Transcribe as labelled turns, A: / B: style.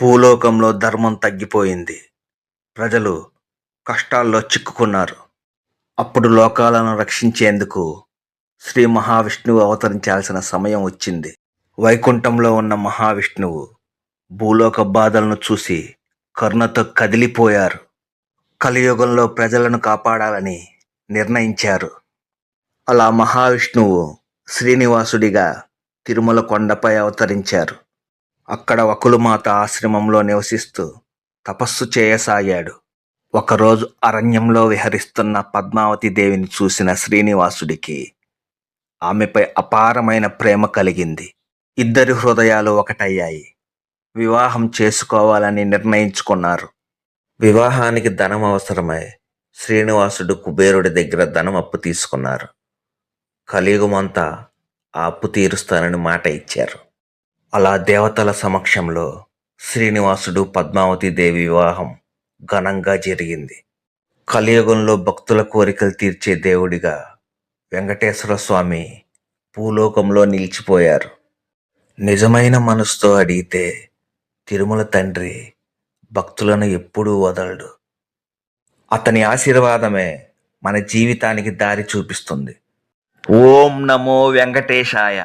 A: భూలోకంలో ధర్మం తగ్గిపోయింది. ప్రజలు కష్టాల్లో చిక్కుకున్నారు. అప్పుడు లోకాలను రక్షించేందుకు శ్రీ మహావిష్ణువు అవతరించాల్సిన సమయం వచ్చింది. వైకుంఠంలో ఉన్న మహావిష్ణువు భూలోక బాధలను చూసి కరుణతో కదిలిపోయారు. కలియుగంలో ప్రజలను కాపాడాలని నిర్ణయించారు. అలా మహావిష్ణువు శ్రీనివాసుడిగా తిరుమల కొండపై అవతరించారు. అక్కడ వకులుమాత ఆశ్రమంలో నివసిస్తూ తపస్సు చేయసాగాడు. ఒకరోజు అరణ్యంలో విహరిస్తున్న పద్మావతి దేవిని చూసిన శ్రీనివాసుడికి ఆమెపై అపారమైన ప్రేమ కలిగింది. ఇద్దరి హృదయాలు ఒకటయ్యాయి. వివాహం చేసుకోవాలని నిర్ణయించుకున్నారు. వివాహానికి ధనం అవసరమై శ్రీనివాసుడు కుబేరుడి దగ్గర ధనం అప్పు తీసుకున్నారు. కలియుగమంతా ఆ అప్పు తీరుస్తానని మాట ఇచ్చారు. అలా దేవతల సమక్షంలో శ్రీనివాసుడు పద్మావతి దేవి వివాహం ఘనంగా జరిగింది. కలియుగంలో భక్తుల కోరికలు తీర్చే దేవుడిగా వెంకటేశ్వర స్వామి భూలోకంలో నిలిచిపోయారు. నిజమైన మనసుతో అడిగితే తిరుమల తండ్రి భక్తులను ఎప్పుడూ వదలడు. అతని ఆశీర్వాదమే మన జీవితానికి దారి చూపిస్తుంది. ఓం నమో వెంకటేశాయ.